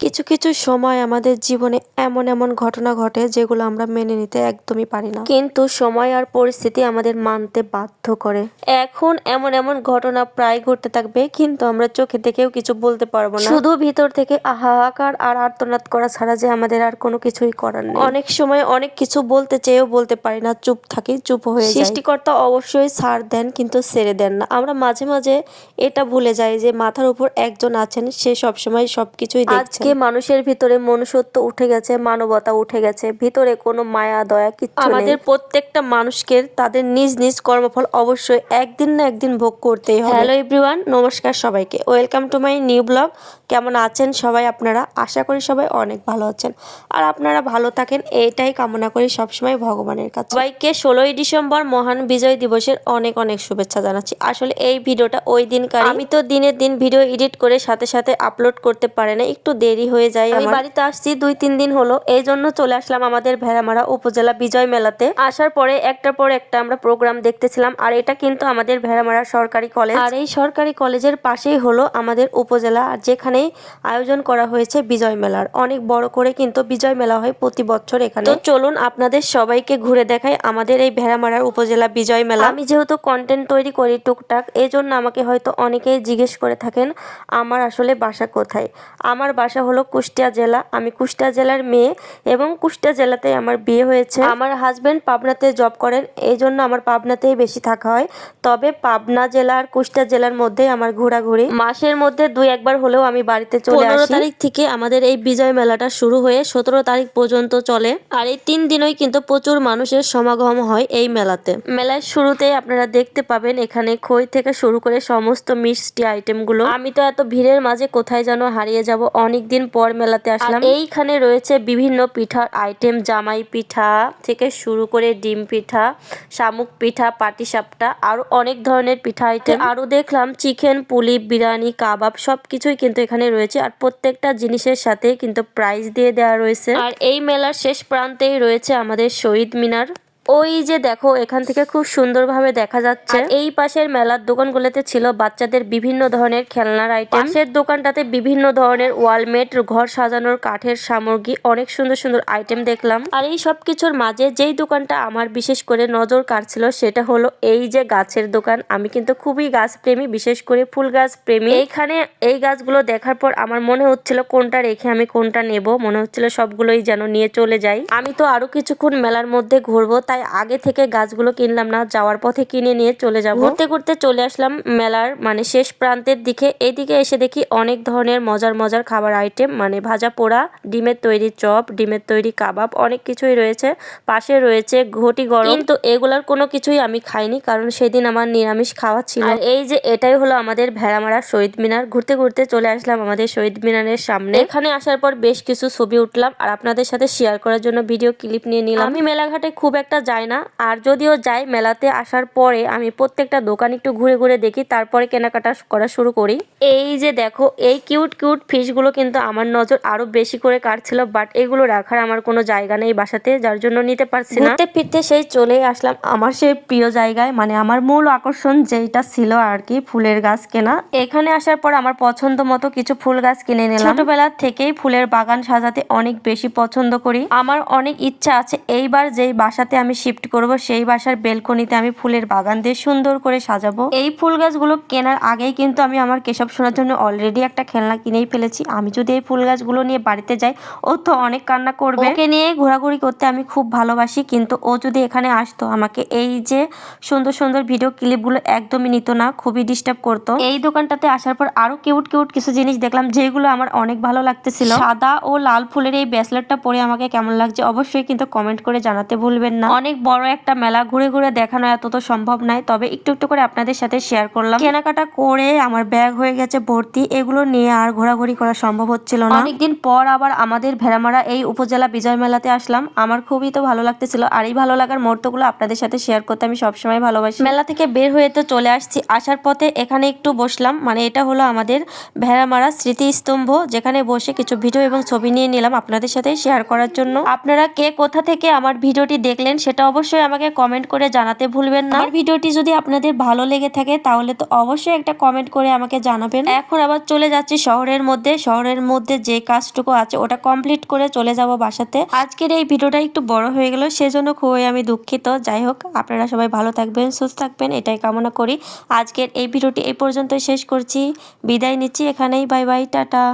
কিছু কিছু সময় আমাদের জীবনে এমন এমন ঘটনা ঘটে যেগুলো আমরা মেনে নিতে একদমই পারি না। কিন্তু সময় আর পরিস্থিতি আমাদের মানতে বাধ্য করে। এখন এমন এমন ঘটনা প্রায় ঘটতে থাকবে কিন্তু আমরা চোখে দেখেও কিছু বলতে পারব না। শুধু ভিতর থেকে আহাহাকার আর আর্তনাদ করা ছাড়া যে আমাদের আর কোনো কিছুই করার নেই। অনেক সময় অনেক কিছু বলতে চেয়েও বলতে পারি না চুপ থাকি চুপ হয়ে সৃষ্টিকর্তা অবশ্যই ছাড় দেন কিন্তু ছেড়ে দেন না। আমরা মাঝে মাঝে এটা ভুলে যাই যে মাথার উপর একজন আছেন সে সবসময় সবকিছুই দেখছেন। আজকে মানুষের ভিতরে মনুষ্যত্ব উঠে গেছে মানবতা উঠে গেছে ভিতরে কোনো মায়া দয়া কিচ্ছু আমাদের প্রত্যেকটা মানুষকে তাদের নিজ নিজ কর্মফল অবশ্যই একদিন না একদিন ভোগ করতেই হবে। হ্যালো এভরিওয়ান নমস্কার সবাইকে। Welcome to my new blog কেমন আছেন সবাই আপনারা? আশা করি সবাই অনেক ভালো আছেন। আর আপনারা ভালো থাকেন এইটাই কামনা করি সবসময় ভগবানের কাছে। সবাইকে ষোলোই ডিসেম্বর মহান বিজয় দিবসের অনেক অনেক শুভেচ্ছা জানাচ্ছি। আসলে এই ভিডিওটা ওই দিনকার আমি তো দিনের দিন ভিডিও এডিট করে সাথে সাথে আপলোড করতে পারে না একটু দেরি হয়ে যায়। আমি বাড়িতে আসছি দুই তিন দিন হলো। এই জন্য চলে আসলাম আমাদের ভেড়ামারা উপজেলা বিজয় মেলাতে। আসার পরে একটার পর একটা আমরা প্রোগ্রাম দেখতেছিলাম আর এটা কিন্তু আমাদের ভেড়ামারা সরকারি কলেজ আর এই সরকারি কলেজের পাশেই হলো আমাদের উপজেলা আর যেখানে আয়োজন করা হয়েছে বিজয় মেলার। অনেক বড় করে কিন্তু বিজয় মেলা হয় প্রতি বছর এখানে। তো চলুন আপনাদের সবাইকে ঘুরে দেখাই আমাদের এই ভেড়ামারার উপজেলা বিজয় মেলা। আমি যেহেতু কন্টেন্ট তৈরি করি টুকটাক এই জন্য আমাকে হয়তো অনেকেই জিজ্ঞেস করে থাকেন আমার আসলে বাসা কোথায়? আমার বাসা হলো কুষ্টিয়া জেলা। আমি কুষ্টিয়া জেলার মেয়ে এবং কুষ্টিয়া জেলাতে আমার বিয়ে হয়েছে। আমার হাজবেন্ড পাবনাতে জব করেন এই জন্য আমার পাবনাতেই বেশি থাকা হয়। তবে পাবনা জেলা আর কুষ্টিয়া জেলার মধ্যে আমার ঘোরাঘুরি। মাসের মধ্যে দুই একবার হলেও আমি বাড়িতে চলে আসি। পনেরো তারিখ থেকে আমাদের এই বিজয় মেলাটা শুরু হয়ে সতেরো তারিখ পর্যন্ত চলে। আর এই তিন দিনই কিন্তু প্রচুর মানুষের সমাগম হয় এই মেলাতে। মেলার শুরুতে আপনারা দেখতে পাবেন এখানে খই থেকে শুরু করে সমস্ত মিষ্টি আইটেমগুলো। আমি তো এত ভিড়ের মাঝে কোথায় যেন হারিয়ে যাব অনেক দিন পর মেলাতে আসলাম। এইখানে রয়েছে বিভিন্ন পিঠার আইটেম জামাই পিঠা থেকে শুরু করে ডিম পিঠা শামুক পিঠা পাটিসাপটা আরও অনেক ধরনের পিঠা আইটেম আরও দেখলাম চিকেন পুলি বিরিয়ানি কাবাব সবকিছুই কিন্তু এখানে রয়েছে আর প্রত্যেকটা জিনিসের সাথে কিন্তু প্রাইস দিয়ে দেওয়া রয়েছে। আর এই মেলার শেষ প্রান্তেই রয়েছে আমাদের শহীদ মিনার। ওই যে দেখো এখান থেকে খুব সুন্দরভাবে দেখা যাচ্ছে। এই পাশের মেলার দোকানগুলোতে ছিল বাচ্চাদের বিভিন্ন ধরনের খেলনার আইটেম পাশের দোকানটাতে বিভিন্ন ধরনের ওয়ালমেট ঘর সাজানোর কাঠের সামগ্রী অনেক সুন্দর সুন্দর আইটেম দেখলাম। আর এই সব কিছুর মাঝে যেই দোকানটা আমার বিশেষ করে নজর কাটছিল সেটা হলো এই যে গাছের দোকান। আমি কিন্তু খুবই গাছ প্রেমী বিশেষ করে ফুল গাছ প্রেমী এইখানে এই গাছগুলো দেখার পর আমার মনে হচ্ছিল কোনটা রেখে আমি কোনটা নেব? মনে হচ্ছিল সবগুলোই যেন নিয়ে চলে যাই। আমি তো আরও কিছুক্ষণ মেলার মধ্যে ঘুরবো তাই তাই আগে থেকে গাছগুলো কিনলাম না, যাওয়ার পথে কিনে নিয়ে চলে যাব। ঘুরতে ঘুরতে চলে আসলাম মেলার মানে শেষ প্রান্তের দিকে। এদিকে এসে দেখি অনেক ধরনের মজার মজার খাবার আইটেম মানে ভাজা পোড়া, ডিমের তৈরি চপ, ডিমের তৈরি কাবাব, অনেক কিছুই রয়েছে। পাশে রয়েছে ঘটি গরম। কিন্তু এগুলার কোনো কিছুই আমি খাইনি, কারণ সেদিন আমার নিরামিষ খাওয়া ছিল। আর এই যে এটাই হলো আমাদের ভেড়ামারা শহীদ মিনার। ঘুরতে ঘুরতে চলে আসলাম আমাদের শহীদ মিনারের সামনে। এখানে আসার পর বেশ কিছু ছবি উঠলাম। আর আপনাদের সাথে শেয়ার করার জন্য ভিডিও ক্লিপ নিয়ে নিলাম। আমি মেলাঘাটে খুব একটা যাই না। আর যদিও যাই মেলাতে আসার পরে আমি প্রত্যেকটা দোকান একটু ঘুরে ঘুরে দেখি, তারপরে কেনাকাটা করা শুরু করি। এই যে দেখো, এই কিউট কিউট ফিশগুলো কিন্তু আমার নজর আরও বেশি করে কাটছিল বাট এগুলো রাখার আমার কোনো জায়গা নেই বাসাতে, যার জন্য নিতে পারছি না। ফিরতে সেই চলে আসলাম। আমার সেই প্রিয় জায়গায় মানে আমার মূল আকর্ষণ যেটা ছিল আর কি, ফুলের গাছ কেনা। এখানে আসার পর আমার পছন্দ মতো কিছু ফুল গাছ কিনে নিলাম। ছোটবেলা থেকেই ফুলের বাগান সাজাতে অনেক বেশি পছন্দ করি। আমার অনেক ইচ্ছা আছে, এইবার যেই বাসাতে আমি শিফট করব, সেই বাসার বেলকনিতে আমি ফুলের বাগান দিয়ে সুন্দর করে সাজাবো। এই ফুল গাছগুলো কেনার আগেই কিন্তু আমি আমার কেশব শোনার জন্য অলরেডি একটা খেলনা কিনেই ফেলেছি। আমি যদি এই ফুল গাছগুলো নিয়ে বাড়িতে যাই, ও তো অনেক কান্না করবে। ওকে নিয়ে ঘোরাঘুরি করতে আমি খুব ভালোবাসি, কিন্তু ও যদি এখানে আসতো, আমাকে এই যে সুন্দর সুন্দর ভিডিও ক্লিপগুলো একদমই নিত না, খুবই ডিস্টার্ব করতো। এই দোকানটাতে আসার পর আরও কিউট কিউট কিছু জিনিস দেখলাম, যেগুলো আমার অনেক ভালো লাগতেছিল। সাদা ও লাল ফুলের এই ব্রেসলেটটা পরে আমাকে কেমন লাগছে অবশ্যই কিন্তু কমেন্ট করে জানাতে ভুলবেন না। অনেক বড় একটা মেলা ঘুরে ঘুরে দেখানো এত তো সম্ভব নয়। তবে একটু একটু করে আপনাদের সাথে শেয়ার করলাম। কেনাকাটা করে আমার ব্যাগ হয়ে গেছে ভর্তি। এগুলো নিয়ে আর ঘোরাঘুরি করা সম্ভব হচ্ছিল না। অনেকদিন পর আবার আমাদের ভেড়ামারা এই উপজেলা বিজয় মেলাতে আসলাম। আমার খুবই তো ভালো লাগতেছিল। আর এই ভালো লাগার মুহূর্তগুলো আপনাদের সাথে শেয়ার করতে আমি সবসময় ভালোবাসি। মেলা থেকে বের হয়ে তো চলে আসছি। আসার পথে এখানে একটু বসলাম। মানে এটা হলো আমাদের ভেড়ামারা স্মৃতিস্তম্ভ যেখানে বসে কিছু ভিডিও এবং ছবি নিয়ে নিলাম আপনাদের সাথে শেয়ার করার জন্য। আপনারা কে কোথা থেকে আমার ভিডিওটি দেখলেন সেটা অবশ্যই আমাকে কমেন্ট করে জানাতে ভুলবেন না। ভিডিওটি যদি আপনাদের ভালো লেগে থাকে তাহলে তো অবশ্যই একটা কমেন্ট করে আমাকে জানাবেন। এখন আবার চলে যাচ্ছি শহরের মধ্যে। শহরের মধ্যে যে কাজটুকু আছে ওটা কমপ্লিট করে চলে যাব বাসাতে। আজকের এই ভিডিওটা একটু বড় হয়ে গেল সেজন্য খুবই আমি দুঃখিত। যাই হোক আপনারা সবাই ভালো থাকবেন সুস্থ থাকবেন এটাই কামনা করি। আজকের এই ভিডিওটি এই পর্যন্ত শেষ করছি। বিদায় নিচ্ছি এখানেই। Bye bye tata.